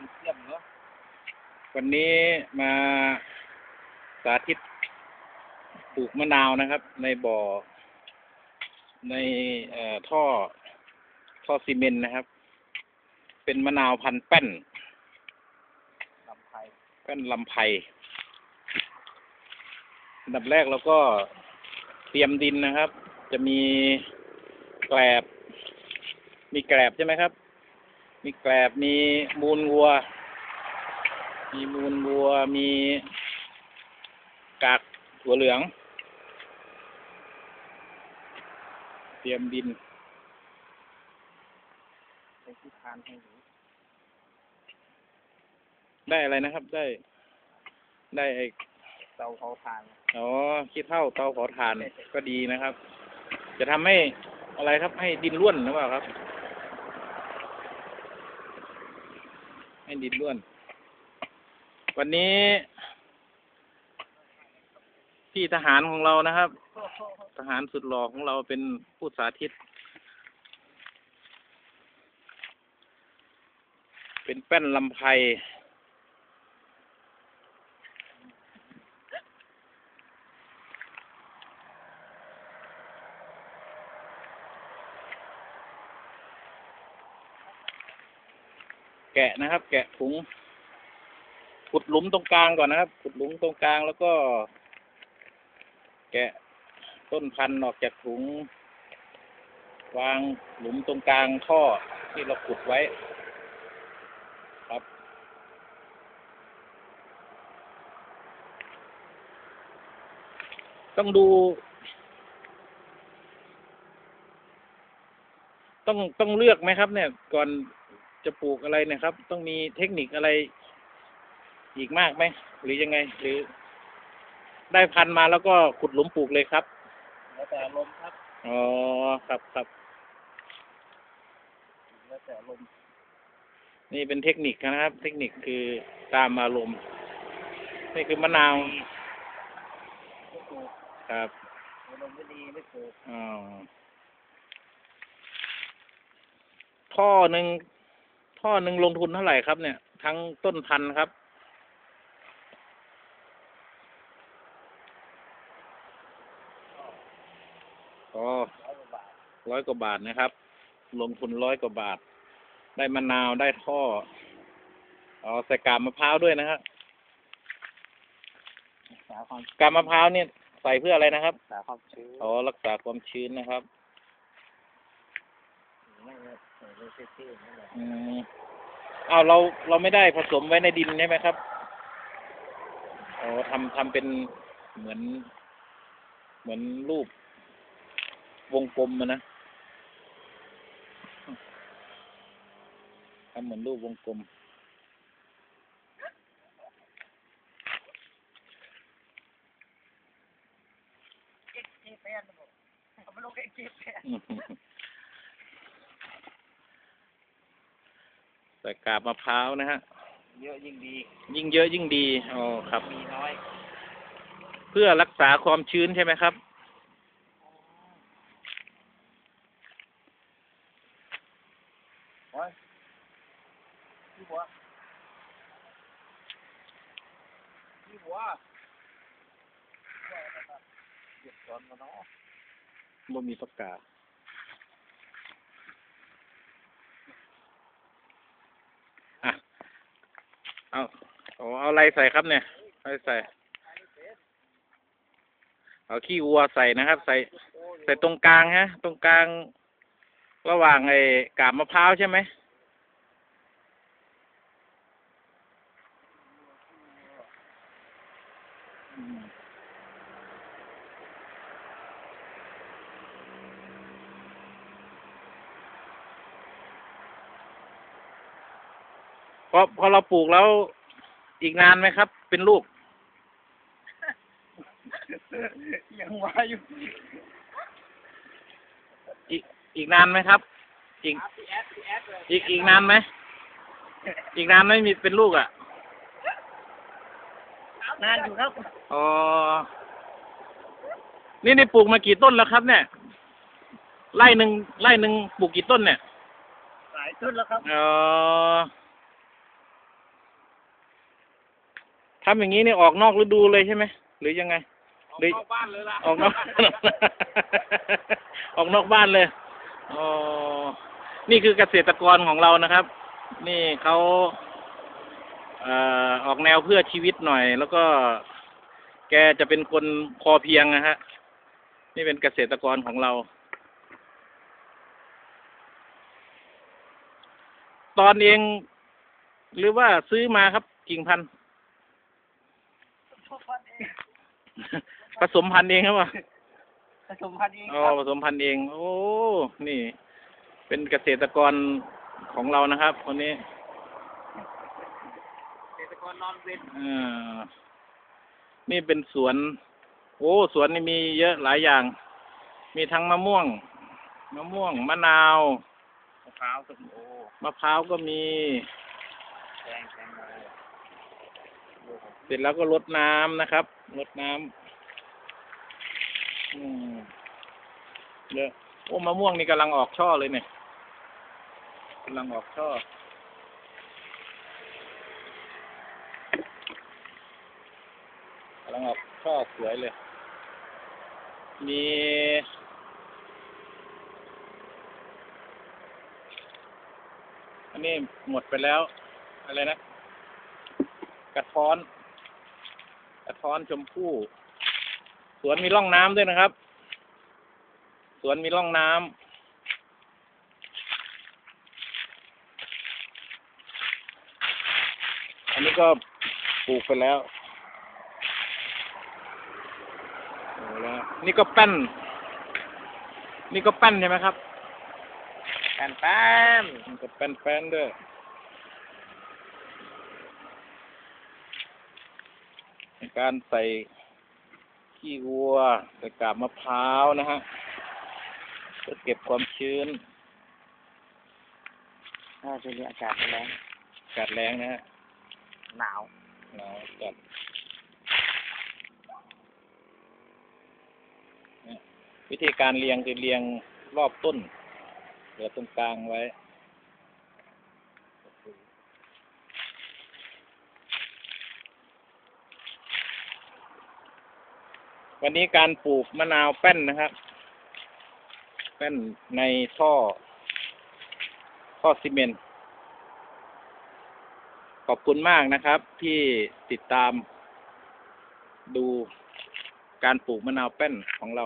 มีเทียมเนาะวันนี้มาสาธิตปลูกมะนาวนะครับ ในบ่อ ในเอ่อท่อ ท่อซีเมนต์นะครับ เป็นมะนาวพันธุ์แป้นลำไพแป้นลำไพอันดับแรกเราก็เตรียมดินนะครับ จะมีแกลบ มีแกลบใช่ไหมครับ มีแกลบมีมูลวัว มีมูลวัว มีกากถั่วเหลือง เตรียมดินใช้ที่ทานให้หนูได้อะไรนะครับ ได้ ได้ไอเตาเผาทาน อ๋อคิดเท่าเตาเผาถ่านก็ดีนะครับ จะทำให้อะไรครับให้ดินร่วนหรือเปล่าครับ ให้ดินร่วน วันนี้พี่ทหารของเรานะครับ ทหารสุดหล่อของเราเป็นผู้สาธิต เป็นแป้นลำไพ แกะนะครับ แกะถุงขุดหลุมตรงกลางก่อนนะครับ ขุดหลุมตรงกลางแล้วก็ แกะต้นพันธุ์ออกจากถุง วางหลุมตรงกลางท่อที่เราขุดไว้ ครับต้องดู ต้องต้องเลือกไหมครับ เนี่ยก่อน จะปลูกอะไรเนะครับ ต้องมีเทคนิคอะไรอีกมากไหมหรือยังไง หรือ ได้พันธุ์มาแล้วก็ขุดหลุมปลูกเลยครับแล้วแต่ลมณ์ครับอ๋อครับครับแล้วแต่ลมณ์นี่เป็นเทคนิคนะครับ เทคนิคคือตามอารมณ์นี่คือมะนาวไม่ปลูกครับลมณ์ไม่ดีไม่ปลูก อ๋อท่อหนึ่ง ท่อหนึ่งลงทุนเท่าไหร่ครับเนี่ย ทั้งต้นพันธุ์ครับอ๋อร้อยกว่าบาทร้อยกว่าบาทนะครับ ลงทุนร้อยกว่าบาท ได้มะนาวได้ท่ออ๋อใส่กาบมะพร้าวด้วยนะครับรักษาความกาบมะพร้าวเนี่ยใส่เพื่ออะไรนะครับรักษาความชื้นอ๋อรักษาความชื้นนะครับ อืมอ้าวเราเราไม่ได้ผสมไว้ในดินใช่ไหมครับอ๋อทำทำเป็นเหมือน เหมือนรูป วงกลมอะนะทำเหมือนรูปวงกลมเอ็กซ์เแปนบอกเอาไปลงเอ็กซ์แปน ใส่กาบมะพร้าวนะฮะ เยอะยิ่งดี ยิ่งเยอะยิ่งดีอ๋อครับ มีน้อย เพื่อรักษาความชื้นใช่ไหมครับโอ้ยพี่บัวพี่บัวเดี๋ยวก่อนมาเนาะบ่มีประกาศ อะ เอาเอาเอาอะไรใส่ครับเนี่ยอะไรใส่ เอาขี้วัวใส่นะครับ ใส่ ใส่ตรงกลางฮะ ตรงกลาง ระหว่างไอ้กาบมะพร้าวใช่ไหม พอพอเราปลูกแล้วอีกนานไหมครับ เป็นลูก ยังว่าอยู่ อีกอีกนานไหมครับ อีกพี่แอดพี่แอดเลยอีกอีกนานไหมอีกนานไหมมีเป็นลูกอะนานอยู่ครับอ๋อนี่นี่ปลูกมากี่ต้นแล้วครับ เนี่ยไร่หนึ่งไร่หนึ่งปลูกกี่ต้นเนี่ยหลายต้นแล้วครับอ๋อำอย่างนี้นี่ออกนอกฤดูเลยใช่ไหมหรือยังไงออกหรืนอกบ้านเลยล่ะออกนอกออกนอกบ้านเลยอ๋อนี่คือเกษตรกรของเรานะครับ นี่เขาเอ่อออกแนวเพื่อชีวิตหน่อย แล้วก็แกจะเป็นคนพอเพียงนะฮะ นี่เป็นเกษตรกรของเรา ตอนเองหรือว่าซื้อมาครับกิ่งพันธุ์ ทุกวันเอง ผสมพันธุ์เองครับวะผสมพันธุ์เองอ๋อครับผสมพันธุ์เอง โอ้นี่ เป็นเกษตรกรของเรานะครับ คนนี้เกษตรกรนอนเวรอ่านี่เป็นสวน โอ้สวนนี่มีเยอะหลายอย่าง มีทั้งมะม่วง มะม่วงมะนาวมะพร้าวส้มโอมะพร้าวก็มีแตงแตงโมเส ร็จแล้วก็รดน้ำนะครับรดน้ำอืมเยอะโอ้มะม่วงนี่กำลังออกช่อเลยเนี่ยกำลังออกช่อกำลังออกช่อสวยเลย มี อันนี้หมดไปแล้ว อะไรนะ กระท้อน ระท้อนชมพู่ สวนมีร่องน้ำด้วยนะครับ สวนมีร่องน้ำอันนี้ก็ปลูกไปแล้วโอ้แล้วนี่ก็แป้น นี่ก็แป้นใช่ไหมครับ แป้นแป้นนี่ก็แป้นแป้นด้วย ในการใส่ขี้วัวใส่กาบมะพร้าวนะฮะเพื่อเก็บความชื้นถ้าช่วงนี้อากาศแรงอากาศแรงนะฮะหนาวหนาวจัดเนี่ยวิธีการเรียงคือเรียงรอบต้นเหลือตรงกลางไว้ วันนี้การปลูกมะนาวแป้นนะครับ แป้นในท่อ ท่อซีเมนต์ขอบคุณมากนะครับ ที่ติดตามดูการปลูกมะนาวแป้นของเรา